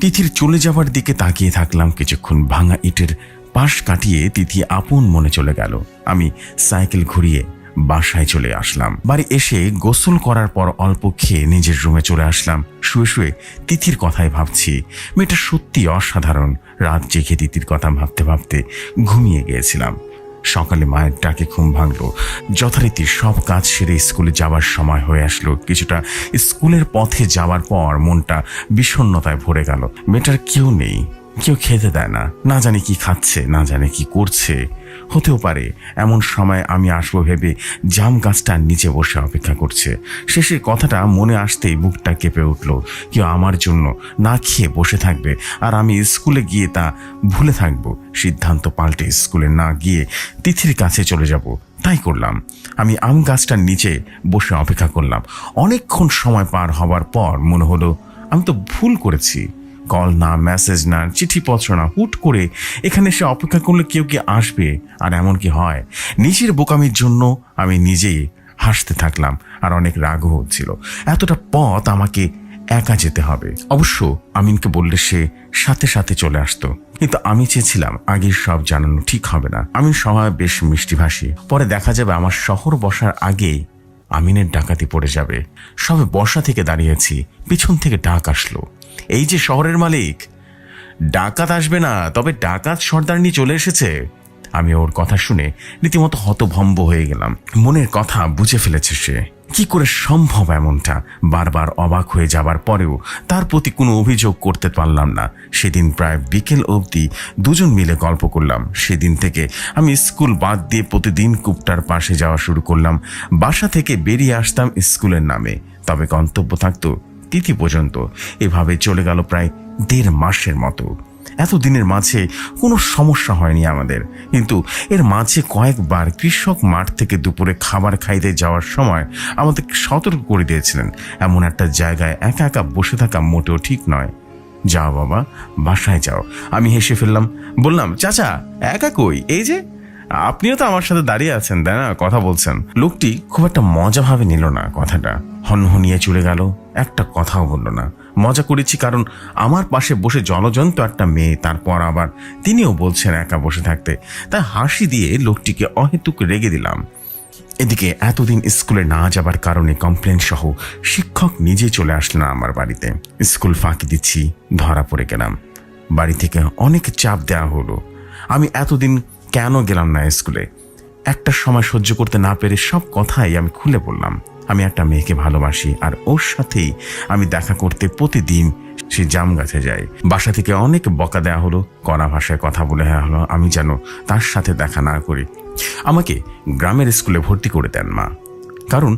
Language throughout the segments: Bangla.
তিথির চলে যাওয়ার দিকে তাকিয়ে থাকলাম কিছুক্ষণ ভাঙা ইটের পাশ কাটিয়ে তিথি আপন মনে চলে গেল। আমি সাইকেল ঘুরিয়ে বাসায় চলে আসলাম। বাড়ি এসে গোসল করার পর অল্প খেয়ে নিজের রুমে চলে আসলাম। শুয়ে শুয়ে তিথির কথাই ভাবছি। মেয়েটা সত্যি অসাধারণ। রাত জেগে তিথির কথা ভাবতে ভাবতে ঘুমিয়ে গিয়েছিলাম। সকালে মায়ের ডাকে ঘুম ভাঙল। যথারীতি সব কাজ সেরে স্কুলে যাওয়ার সময় হয়ে আসলো। কিছুটা স্কুলের পথে যাওয়ার পর মনটা বিষণ্নতায় ভরে গেল। মেয়েটার কেউ নেই। কেউ খেতে দেয় না। না জানি কি খাচ্ছে, না জানে কি করছে। হতেও পারে, এমন সময় আমি আসব ভেবে জাম গাছটার নিচে বসে অপেক্ষা করছে। শেষে কথাটা মনে আসতেই বুকটা কেঁপে উঠল। কেউ আমার জন্য না খেয়ে বসে থাকবে, আর আমি স্কুলে গিয়ে তা ভুলে থাকব। সিদ্ধান্ত পাল্টে স্কুলে না গিয়ে তিথির কাছে চলে যাব। তাই করলাম। আমি আম গাছটার নিচে বসে অপেক্ষা করলাম। অনেকক্ষণ সময় পার হবার পর মনে হলো, আমি তো ভুল করেছি। কল, না মেসেজ না চিঠিপত্র, না হুট করে এখানে সে অপেক্ষা করলে কেউ কি আসবে? আর এমন কি হয়? নিজের বোকামির জন্য আমি নিজেই হাসতে থাকলাম আর অনেক রাগও হচ্ছিল। এতটা পথ আমাকে একা যেতে হবে। অবশ্য আমিনকে বললে সে সাথে সাথে চলে আসতো। কিন্তু আমি চেয়েছিলাম আগের সব জানানো ঠিক হবে না। আমি সবাই বেশ মিষ্টিভাষী পরে দেখা যাবে আমার শহর বসার আগেই আমিনের ডাকাতি পড়ে যাবে। সবে বর্ষা থেকে দাঁড়িয়েছি, পিছন থেকে ডাক আসলো। এই যে শহরের মালিক। ডাকাত আসবে না, তবে ডাকাত সর্দারনি চলে এসেছে। আমি ওর কথা শুনে রীতিমতো হতভম্ব হয়ে গেলাম। মনের কথা বুঝে ফেলেছে সে। কি করে সম্ভব এমনটা? বারবার অবাক হয়ে যাবার পরেও তার প্রতি কোনো অভিযোগ করতে পারলাম না। সেদিন প্রায় বিকেল অবধি দুজন মিলে গল্প করলাম। সেদিন থেকে আমি স্কুল বাদ দিয়ে প্রতিদিন কূপটার পাশে যাওয়া শুরু করলাম। বাসা থেকে বেরিয়ে আসতাম স্কুলের নামে। তবে গন্তব্য থাকতো তিথি পর্যন্ত। এভাবে চলে গেল প্রায় দেড় মাসের মতো। এতদিনের মাঝে কোনো সমস্যা হয়নি আমাদের। কিন্তু এর মাঝে কয়েকবার কৃষক মাঠ থেকে দুপুরে খাবার খাইতে যাওয়ার সময় আমাদের সতর্ক করে দিয়েছিলেন। এমন একটা জায়গায় একা একা বসে থাকা মোটেও ঠিক নয়। যাও বাবা, বাসায় যাও। আমি হেসে ফেললাম, বললাম, চাচা, একা কই? এই যে, আপনিও তো আমার সাথে দাঁড়িয়ে আছেন, তাই না? কথা বলছেন। লোকটি খুব একটা মজা ভাবে নিল না কথাটা। হনহনিয়ে চলে গেল, একটা কথাও বলল না। মজা করেছি কারণ আমার পাশে বসে জলজন্ত একটা মেয়ে, তারপর আবার তিনিও বলছেন একা বসে থাকতে। তাই হাসি দিয়ে লোকটিকে অহেতুক রেগে দিলাম। এদিকে এতদিন স্কুলে না যাবার কারণে কমপ্লেন সহ শিক্ষক নিজে চলে আসলেন আমার বাড়িতে। স্কুল ফাঁকি দিচ্ছি, ধরা পড়ে গেলাম। বাড়ি থেকে অনেক চাপ দেওয়া হলো। আমি এতদিন কেন গেলাম না স্কুলে? একটা সময় সহ্য করতে না পেরে সব কথাই আমি খুলে বললাম। আমি একটা মেয়েকে ভালোবাসি, আর ওর সাথেই আমি দেখা করতে প্রতিদিন সে জাম গাছে যাই বাসা থেকে অনেক বকা দেওয়া হলো, কড়া ভাষায় কথা বলে হ্যাঁ হলো আমি যেন তার সাথে দেখা না করি। আমাকে গ্রামের স্কুলে ভর্তি করে দেন মা। কারণ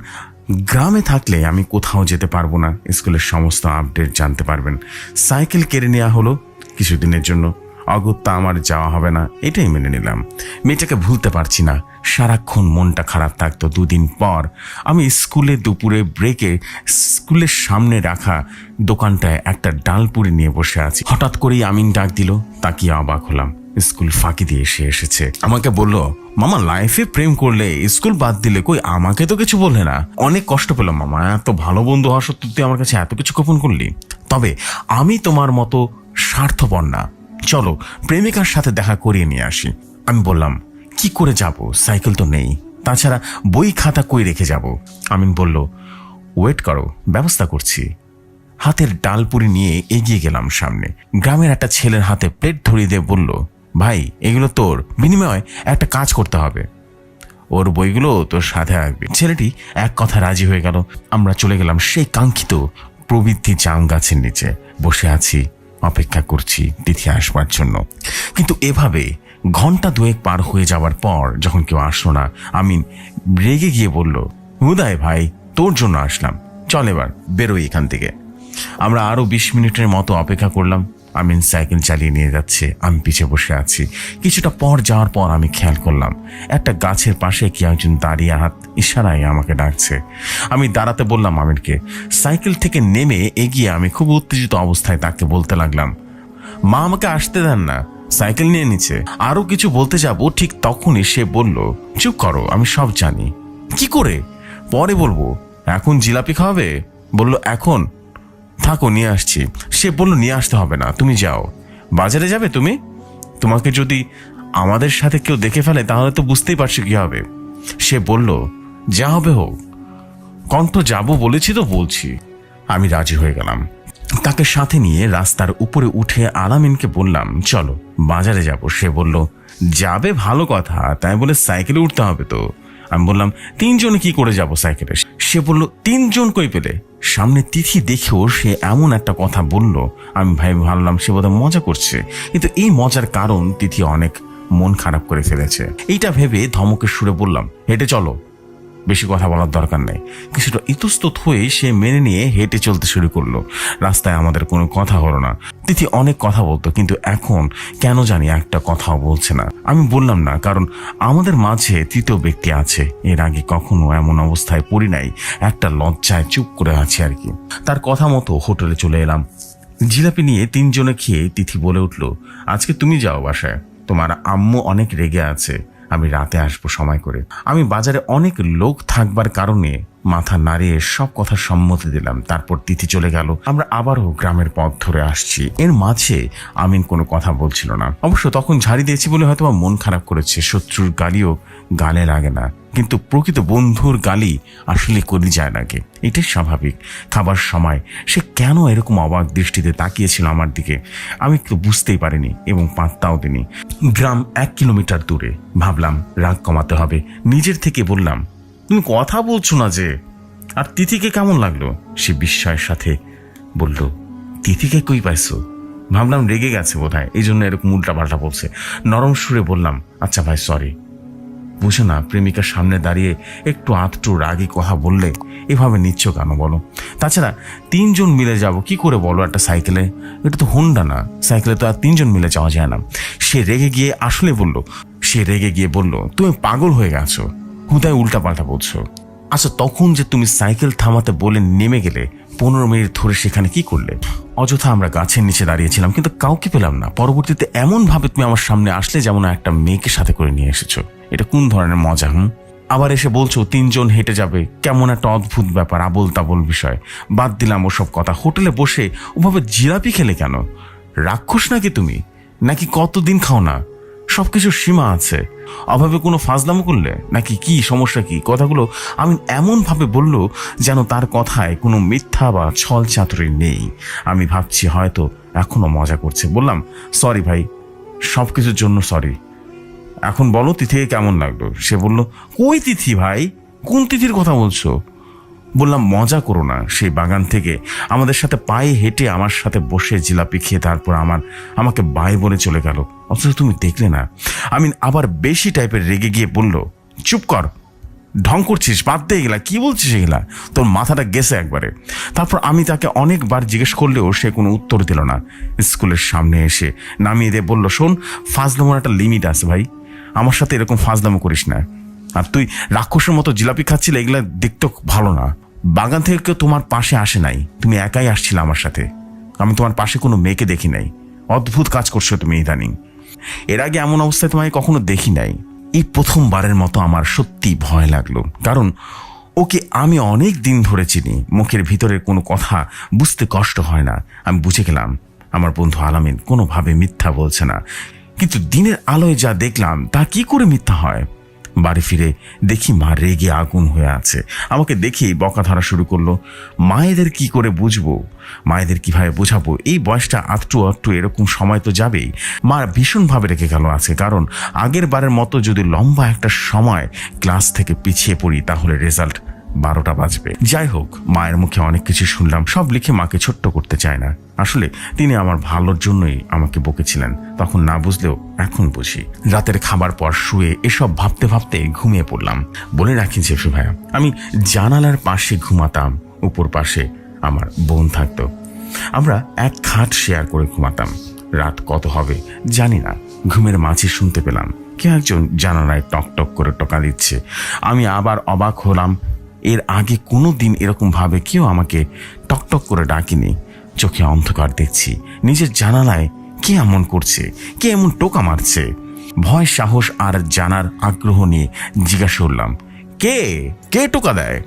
গ্রামে থাকলে আমি কোথাও যেতে পারব না, স্কুলের সমস্ত আপডেট জানতে পারবেন। সাইকেল কেড়ে নেওয়া হলো কিছুদিনের জন্য। অগত্যা আমার যাওয়া হবে না, এটাই মেনে নিলাম। মেয়েটাকে ভুলতে পারছি না সারাক্ষণ মনটা খারাপ থাকতো দুদিন পর। আমি স্কুলে দুপুরে ব্রেকে স্কুলের সামনে রাখা দোকানটায় একটা ডালপুরি নিয়ে বসে আছি। হঠাৎ করেই আমিন ডাক দিল, তাকিয়ে অবাক হলাম। স্কুল ফাঁকি দিয়ে এসে এসেছে। আমাকে বলল, মামা লাইফে প্রেম করলে স্কুল বাদ দিলে কই আমাকে তো কিছু বললে না? অনেক কষ্ট পেলাম, মামা, এত ভালো বন্ধু হওয়া সত্ত্বেও তুই আমার কাছে এত কিছু গোপন করলি। তবে আমি তোমার মতো স্বার্থপর না। চলো, প্রেমিকার সাথে দেখা করিয়ে নিয়ে আসি। আমি বললাম কি করে যাব? সাইকেল তো নেই। তাছাড়া বই খাতা কই রেখে যাব? আমিন বলল, ওয়েট করো, ব্যবস্থা করছি। হাতের ডালপুরি নিয়ে এগিয়ে গেলাম সামনে। গ্রামের একটা ছেলের হাতে প্লেট ধরিয়ে দিয়ে বলল, ভাই, এগুলো তোর। বিনিময়ে একটা কাজ করতে হবে। ওর বইগুলো তোর সাথে রাখবি। ছেলেটি এক কথা রাজি হয়ে গেল। আমরা চলে গেলাম সেই কাঙ্ক্ষিত প্রবৃত্তি জাম গাছের নিচে। বসে আছি, অপেক্ষা করছি তিথি আসবার জন্য। কিন্তু এভাবে ঘণ্টা দুয়েক পার হয়ে যাওয়ার পর যখন কেউ আসলো না, আমিন রেগে গিয়ে বলল, হুদায় ভাই, তোর জন্য আসলাম। চল এবার, বেরোই এখান থেকে। আমরা আরও বিশ মিনিটের মতো অপেক্ষা করলাম। আমিন সাইকেল চালিয়ে নিয়ে যাচ্ছে, আমি পিছে বসে আছি। কিছুটা পর যাওয়ার পর আমি খেয়াল করলাম, একটা গাছের পাশে কি একজন দাঁড়িয়ে হাত ইশারায় আমাকে ডাকছে। আমি দাঁড়াতে বললাম আমিরকে সাইকেল থেকে নেমে এগিয়ে আমি খুব উত্তেজিত অবস্থায় তাকে বলতে লাগলাম, মা, আমাকে আসতে দেন না। সাইকেল নিয়ে নিচ্ছে আরও কিছু বলতে যাব, ঠিক তখনই সে বলল, চুপ করো, আমি সব জানি। কি করে? পরে বলব। এখন জিলাপি খাওয়াবে? বলল, এখন। থাকো, নিয়ে আসছি। সে বলল, নিয়ে আসতে হবে না, তুমি যাও। বাজারে যাবে তুমি? তোমাকে যদি আমাদের সাথে কেউ দেখে ফেলে, তাহলে তো বুঝতেই পারছ কি হবে। সে বলল, যা হবে হোক। কণ্ঠ যাব বলেছি তো বলছি। আমি রাজি হয়ে গেলাম। তাকে সাথে নিয়ে রাস্তার উপরে উঠে আলামিনকে বললাম, চলো, বাজারে যাব। সে বলল, যাবে ভালো কথা, তাই বলে সাইকেলে উঠতে হবে তো। আমি বললাম, তিনজনে কি করে যাব সাইকেলে? সে বলল, তিনজন কই পেলে? সামনে তিথি দেখেও সে এমন একটা কথা বলল। আমি ভাই ভাবলাম, সে বোধহয় মজা করছে। কিন্তু এই মজার কারণ তিথি অনেক মন খারাপ করে ফেলেছে। এইটা ভেবে ধমকের সুরে বললাম, হেঁটে চলো। বেশি কথা বলার দরকার নেই। কিছুটা ইতস্তত হয়ে সে মেনে নিয়ে হেঁটে চলতে শুরু করল। রাস্তায় আমাদের কোনো কথা হলো না। তিথি অনেক কথা বলতো, কিন্তু এখন কেন জানি একটা কথাও বলছে না। আমি বললাম না, কারণ আমাদের মাঝে তৃতীয় ব্যক্তি আছে। এর আগে কখনো এমন অবস্থায় পড়ি নাই। একটা লজ্জায় চুপ করে আছি আর কি। তার কথা মতো হোটেলে চলে এলাম। জিলাপি নিয়ে তিনজনে খেয়ে তিথি বলে উঠল, আজকে তুমি যাও বাসায়। তোমার আম্মু অনেক রেগে আছে। আমি রাতে আসব সময় করে। আমি বাজারে অনেক লোক থাকবার কারণে মাথা নাড়িয়ে সব কথা সম্মতি দিলাম। তারপর তিথি চলে গেল। আমরা আবারও গ্রামের পথ ধরে আসছি। এর মাঝে আমিন কোনো কথা বলছিল না। অবশ্য তখন ঝাড়ি দিয়েছি বলে হয়তো মন খারাপ করেছে। শত্রুর গালিও গালে লাগে না। কিন্তু প্রকৃত বন্ধুর গালি আসলে করি যায় নাকি এটাই স্বাভাবিক। খাবার সময়। সে কেন এরকম অবাক দৃষ্টিতে তাকিয়েছিল আমার দিকে? আমি একটু বুঝতেই পারিনি এবং পাত্তাও দিনি গ্রাম এক কিলোমিটার দূরে। ভাবলাম, রাগ কমাতে হবে। নিজের থেকে বললাম, তুমি কথা বলছো না যে। আর তিথিকে কেমন লাগল? সে বিস্ময়ের সাথে বলল, তিথিকে কই পাইছো? ভাবলাম, রেগে গেছে বোধ হয় এই জন্য এরকম উল্টা পাল্টা বলছে। নরম সুরে বললাম আচ্ছা ভাই সরি বুঝে না, প্রেমিকার সামনে দাঁড়িয়ে একটু আধটু রাগি কথা বললে এভাবে নিচ্ছ কেন বলো? তাছাড়া তিনজন মিলে যাব, কি করে বলো একটা সাইকেলে? এটা তো হোন্ডা না, সাইকেলে তো আর তিনজন মিলে যাওয়া যায় না। সে রেগে গিয়ে আসলে বলল, সে রেগে গিয়ে বলল, তুমি পাগল হয়ে গেছো হুদায় উল্টা পাল্টা বলছো? আচ্ছা তখন যে তুমি সাইকেল থামাতে বলে নেমে গেলে পনেরো মিনিট ধরে সেখানে কি করলে? অযথা আমরা গাছের নিচে দাঁড়িয়েছিলাম, কিন্তু কাউকে পেলাম না। পরবর্তীতে এমন ভাবে তুমি আমার সামনে আসলে যেমন একটা মেয়েকে সাথে করে নিয়ে এসেছ। এটা কোন ধরনের মজা, হুম? আবার এসে বলছো, তিনজন হেঁটে যাবে। কেমন একটা অদ্ভুত ব্যাপার আবল তাবল বিষয়। বাদ দিলাম ওসব কথা। হোটেলে বসে ওভাবে জিলাপি খেলে কেন? রাক্ষস নাকি তুমি? নাকি কতদিন খাও না? সবকিছুর সীমা আছে। অভাবে কোনো ফাজলামো করলে নাকি কি, সমস্যা কি? কথাগুলো আমি এমন ভাবে বলল যেন তার কথায় কোনো মিথ্যা বা ছল চাতুরি নেই। আমি ভাবছি হয়তো এখনও মজা করছে। বললাম সরি ভাই সব কিছুর জন্য সরি এখন বলো তিথিকে কেমন লাগল? সে বলল, কই তিথি ভাই? কোন তিথির কথা বলছো? বললাম, মজা করো না, সেই বাগান থেকে। আমাদের সাথে পায়ে হেঁটে আমার সাথে বসে জিলাপি খেয়ে তারপর আমার, আমাকে বাই বলে চলে গেল। অথচ তুমি দেখলে না। আমি আবার বেশি টাইপের রেগে গিয়ে বলল, চুপ কর, ঢং করছিস, বাদ দিয়ে গেলা কি বলছিস এগুলা? তোর মাথাটা গেছে একবারে। তারপর আমি তাকে অনেকবার জিজ্ঞেস করলেও সে কোনো উত্তর দিল না। স্কুলের সামনে এসে নামিয়ে দিয়ে বলল, শোন, ফাজলামোর একটা লিমিট আছে ভাই। আমার সাথে এরকম ফাজলামো করিস না। আর তুই রাক্ষসের মতো জিলাপি খাচ্ছিলে, এগুলা দেখতে ভালো না। বাগান থেকে কেউ তোমার পাশে আসে নাই। তুমি একাই আসছিলে আমার সাথে। আমি তোমার পাশে কোনো মেয়েকে দেখি নাই। অদ্ভুত কাজ করছ তুমি ইদানিং। এর আগে এমন অবস্থায় তোমায় কখনো দেখি নাই। এই প্রথমবারের মতো আমার সত্যি ভয় লাগল। কারণ ওকে আমি অনেক দিন ধরে চিনি। মুখের ভিতরের কোনো কথা বুঝতে কষ্ট হয় না। আমি বুঝে গেলাম, আমার বন্ধু আলামিন কোনোভাবে মিথ্যা বলছে না। কিন্তু দিনের আলোয় যা দেখলাম, তা কি করে মিথ্যা হয়? বাড়ি ফিরে দেখি মা রেগে আগুন হয়ে আছে। আমাকে দেখেই বকা ধরা শুরু করল, মায়েদের কি করে বুঝব? মায়েদের কীভাবে বোঝাবো? এই বয়সটা আটটু আটটু এরকম সময় তো যাবেই। মা ভীষণভাবে রেখে গেল আছে, কারণ আগের বারের মতো যদি লম্বা একটা সময় ক্লাস থেকে পিছিয়ে পড়ি, তাহলে রেজাল্ট বারোটা বাজবে। যাই হোক, মায়ের মুখে অনেক কিছু শুনলাম, সব লিখে মাকে ছোট্ট করতে চায় না। আসলে তিনি আমার ভালোর জন্যই আমাকে বকেছিলেন। তখন না বুঝলেও এখন বুঝি। রাতের খাবার পর শুয়ে এসব ভাবতে ভাবতে ঘুমিয়ে পড়লাম। বলে রাখি জেফি ভাইয়া, আমি জানালার পাশে ঘুমাতাম, উপর পাশে আমার বোন থাকতো। আমরা এক খাট শেয়ার করে ঘুমাতাম। রাত কত হবে জানি না। ঘুমের মাঝে শুনতে পেলাম কে একজন জানালায় টক টক করে টকা দিচ্ছে। আমি আবার অবাক হলাম এর আগে কোনো দিন এরকম ভাবে কেউ আমাকে টকটক করে ডাকিনি। চোখে অন্ধকার দেখছি। নিজের জানালায় কে এমন করছে? কে এমন টোকা মারছে? ভয়, সাহস আর জানার আগ্রহ নিয়ে জিজ্ঞাসা করলাম, কে? কে টোকা দেয়?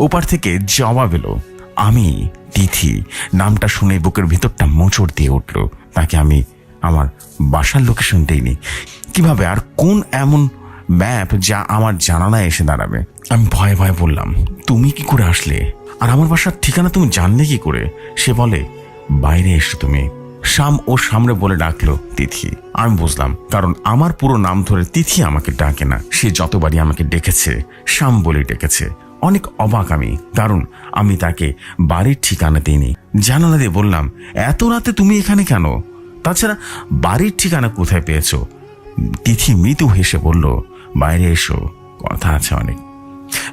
ওপার থেকে জবাব এলো, আমি তিথি। নামটা শুনে বুকের ভিতরটা মোচড় দিয়ে উঠল। তাকে আমি আমার বাসার লোকেশন দিইনি। কীভাবে আর কোন এমন ম্যাপ যা আমার জানানায় এসে দাঁড়াবে? আমি ভয়ে ভয়ে বললাম, তুমি কি করে আসলে? আর আমার বাসার ঠিকানা তুমি জানলে কি করে? সে বলে, বাইরে এসো তুমি। শাম ও সামনে বলে ডাকলো, তিথি। আমি বুঝলাম, কারণ আমার পুরো নাম ধরে তিথি আমাকে ডাকে না, সে যতবারই আমাকে ডেকেছে, শাম বলে ডেকেছে। অনেক অবাক আমি কারণ আমি তাকে বাড়ির ঠিকানা দিইনি। জানালা দিয়ে বললাম, এত রাতে তুমি এখানে কেন? তাছাড়া, বাড়ির ঠিকানা কোথায় পেয়েছ? তিথি মৃদু হেসে বলল, বাইরে এসো, কথা আছে অনেক।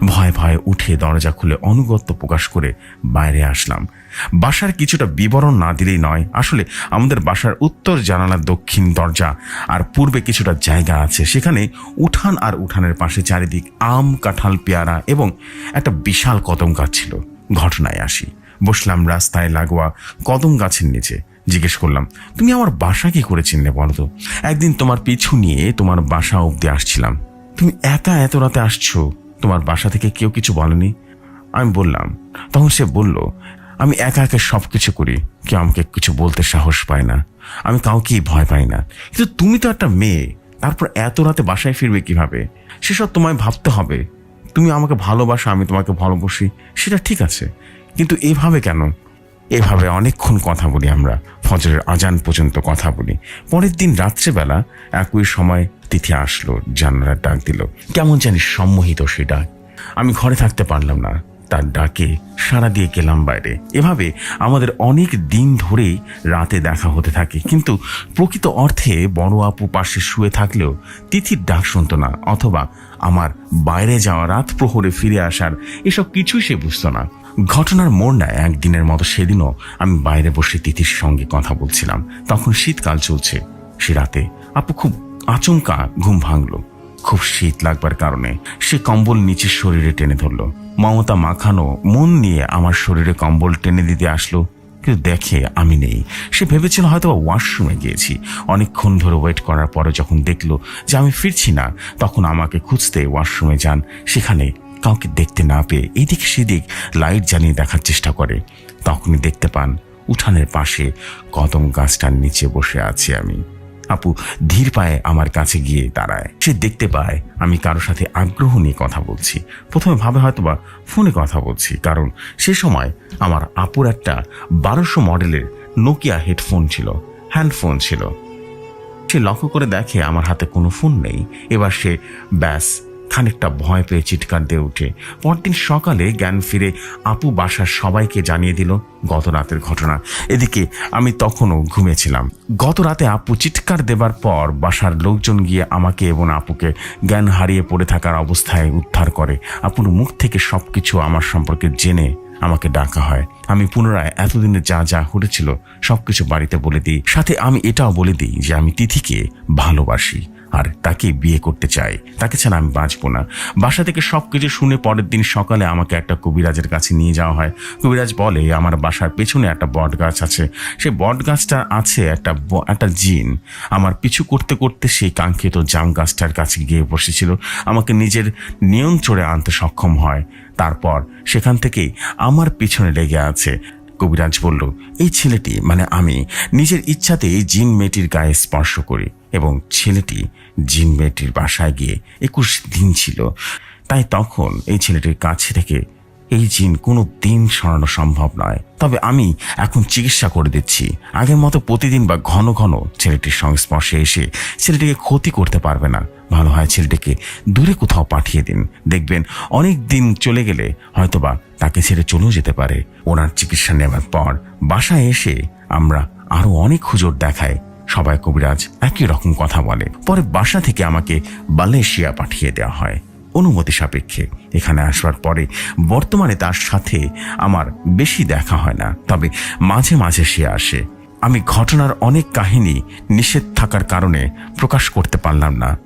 ভয় ভয়ে উঠে দরজা খুলে অনুগত্য প্রকাশ করে বাইরে আসলাম। বাসার কিছুটা বিবরণ না দিলেই নয়, আসলে আমাদের বাসার উত্তর জানালার দক্ষিণ দরজা আর পূর্বে কিছুটা জায়গা আছে। সেখানে উঠান আর উঠানের পাশে চারিদিক আম, কাঁঠাল, পেয়ারা এবং একটা বিশাল কদম গাছ ছিল। ঘটনায় আসি। বসলাম রাস্তায় লাগোয়া কদম গাছের নিচে। জিজ্ঞেস করলাম, তুমি আমার বাসা কি করে চিনলে বলো তো? একদিন তোমার পিছু নিয়ে তোমার বাসা অবধি আসছিলাম। তুমি একা এত রাতে আসছো? তোমার বাসা থেকে কেউ কিছু বলেনি? আমি বললাম। তখন সে বলল, আমি একা একা সব কিছু করি। কেউ আমাকে কিছু বলতে সাহস পায় না। আমি কাউকেই ভয় পাই না। কিন্তু তুমি তো একটা মেয়ে। তারপর এত রাতে বাসায় ফিরবে কীভাবে? সেসব তোমায় ভাবতে হবে। তুমি আমাকে ভালোবাসো, আমি তোমাকে ভালোবাসি, সেটা ঠিক আছে। কিন্তু এভাবে কেন? এভাবে অনেকক্ষণ কথা বলি আমরা, ফজরের আজান পর্যন্ত কথা বলি। পরের দিন রাত্রেবেলা একই সময় তিথি আসলো, জানালার ডাক দিল, কেমন জানি সম্মোহিত সে ডাক? আমি ঘরে থাকতে পারলাম না, তার ডাকে সারা দিয়ে গেলাম বাইরে। এভাবে আমাদের অনেক দিন ধরেই রাতে দেখা হতে থাকে, কিন্তু প্রকৃত অর্থে বড় আপু পাশে শুয়ে থাকলেও তিথির ডাক শুনতো না, অথবা আমার বাইরে যাওয়া রাত প্রহরে ফিরে আসার এসব কিছুই সে বুঝতো না। ঘটনার মোড় নেয় একদিনের মতো সেদিনও আমি বাইরে বসে তিথির সঙ্গে কথা বলছিলাম। তখন শীতকাল চলছে। সে রাতে আপু খুব আচমকা ঘুম ভাঙলো। খুব শীত লাগবার কারণে সে কম্বল নিচের শরীরে টেনে ধরলো। মমতা মাখানো মন নিয়ে আমার শরীরে কম্বল টেনে দিতে আসলো। কিন্তু দেখে আমি নেই। সে ভেবেছিল হয়তো ওয়াশরুমে গিয়েছি। অনেকক্ষণ ধরে ওয়েট করার পরে যখন দেখল যে আমি ফিরছি না, তখন আমাকে খুঁজতে ওয়াশরুমে যান। সেখানে কাউকে দেখতে না পেয়ে এদিক সেদিক লাইট জ্বালিয়ে দেখার চেষ্টা করে। তখনই দেখতে পান উঠানের পাশে কদম গাছটার নিচে বসে আছি আমি। আপু ধীর পায়ে আমার কাছে গিয়ে দাঁড়ায়। সে দেখতে পায় আমি কারোর সাথে আগ্রহ নিয়ে কথা বলছি। প্রথমে ভাবে হয়তোবা ফোনে কথা বলছি, কারণ সে সময় আমার আপুর একটা বারোশো মডেলের নোকিয়া হেডফোন ছিল হ্যান্ডফোন ছিল। সে লক্ষ্য করে দেখে আমার হাতে কোনো ফোন নেই। এবার সে ব্যাস খানিকটা ভয় পেয়ে চিৎকার দিয়ে উঠে। পরদিন সকালে জ্ঞান ফিরে আপু বাসার সবাইকে জানিয়ে দিল গত রাতের ঘটনা। এদিকে আমি তখনও ঘুমিয়েছিলাম। গত রাতে আপু চিৎকার দেবার পর বাসার লোকজন গিয়ে আমাকে এবং আপুকে জ্ঞান হারিয়ে পড়ে থাকার অবস্থায় উদ্ধার করে। আপুর মুখ থেকে সব কিছু আমার সম্পর্কে জেনে আমাকে ডাকা হয়। আমি পুনরায় এতদিনে যা যা ঘটেছিল সবকিছু বাড়িতে বলে দিই। সাথে আমি এটাও বলে দিই যে আমি তিথিকে ভালোবাসি। আর তাকে বিয়ে করতে চাই তাকে ছাড়া আমি বাঁচবো না। বাসা থেকে সব কিছু শুনে পরের দিন সকালে আমাকে একটা কবিরাজের কাছে নিয়ে যাওয়া হয়। কবিরাজ বলে, আমার বাসার পেছনে একটা বট গাছ আছে। সেই বট গাছটা আছে একটা একটা জিন। আমার পিছু করতে করতে সেই কাঙ্ক্ষিত জাম গাছটার কাছে গিয়ে বসেছিল। আমাকে নিজের নিয়ন্ত্রণে আনতে সক্ষম হয়। তারপর সেখান থেকেই আমার পিছনে লেগে আছে। কবিরাজ বলল, এই ছেলেটি মানে আমি, নিজের ইচ্ছাতেই জিন মেয়েটির গায়ে স্পর্শ করি এবং ছেলেটি জিন মেয়েটির বাসায় গিয়ে একুশ দিন ছিল। তাই তখন এই ছেলেটির কাছে থেকে এই জিন কোনো দিন সরানো সম্ভব নয়। তবে আমি এখন চিকিৎসা করে দিচ্ছি। আগের মতো প্রতিদিন বা ঘন ঘন ছেলেটির সংস্পর্শে এসে ছেলেটিকে ক্ষতি করতে পারবে না। ভালো হয় ছেলেটিকে দূরে কোথাও পাঠিয়ে দিন। দেখবেন অনেক দিন চলে গেলে হয়তোবা তাকে ছেড়ে চলেও যেতে পারে। ওনার চিকিৎসা নেওয়ার পর বাসায় এসে আমরা আরও অনেক হুজুর দেখায় সবাই কবিরাজ একই রকম কথা বলে। পরে বাসা থেকে আমাকে মালয়েশিয়া পাঠিয়ে দেওয়া হয়। অনুমতি সাপেক্ষে এখানে আসবার পরে বর্তমানে তার সাথে আমার বেশি দেখা হয় না। তবে মাঝে মাঝে সে আসে। আমি ঘটনার অনেক কাহিনী নিষেধ থাকার কারণে প্রকাশ করতে পারলাম না।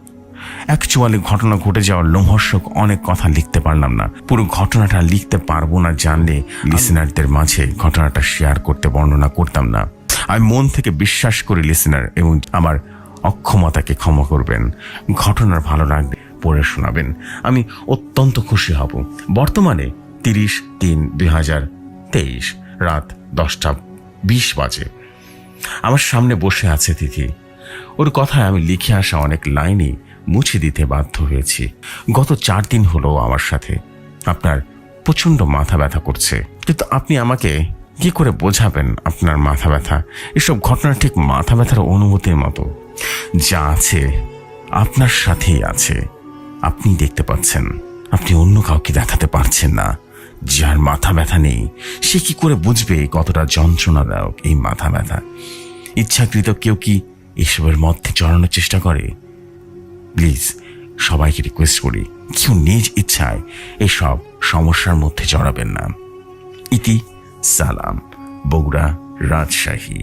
অ্যাকচুয়ালি ঘটনা ঘটে যাওয়ার লোমহর্ষক অনেক কথা লিখতে পারলাম না। পুরো ঘটনাটা লিখতে পারব না জানলে লিসেনারদের মাঝে ঘটনাটা শেয়ার করতে বর্ণনা করতাম না। আমি মন থেকে বিশ্বাস করি লিসেনার এবং আমার অক্ষমতাকে ক্ষমা করবেন। ঘটনার ভালো লাগবে পড়ে শোনাবেন। আমি অত্যন্ত খুশি হব। বর্তমানে তিরিশ তিন দুই হাজার তেইশ, রাত দশটা বিশ বাজে। আমার সামনে বসে আছে তিথি। ওর কথায় আমি লিখে আসা অনেক লাইনই মুছে দিতে বাধ্য হয়েছি। গত চার দিন হলো আমার সাথে। আপনার প্রচণ্ড মাথা ব্যথা করছে। কিন্তু আপনি আমাকে কি করে বোঝাবেন আপনার মাথা ব্যথা? এসব ঘটনা ঠিক মাথা ব্যথার অনুভূতির মতো। যা আছে আপনার সাথেই আছে। আপনি দেখতে পাচ্ছেন। আপনি অন্য কাউকে দেখাতে পারছেন না। যার মাথা ব্যথা নেই, সে কি করে বুঝবে কতটা যন্ত্রণাদায়ক এই মাথা ব্যথা? ইচ্ছাকৃত কেউ কি এসবের মধ্যে চড়ানোর চেষ্টা করে? প্লিজ, সবাইকে রিকোয়েস্ট করি, কেউ নিজ ইচ্ছায় এসব সমস্যার মধ্যে জড়াবেন না। ইতি সালাম, বগুড়া, রাজশাহী।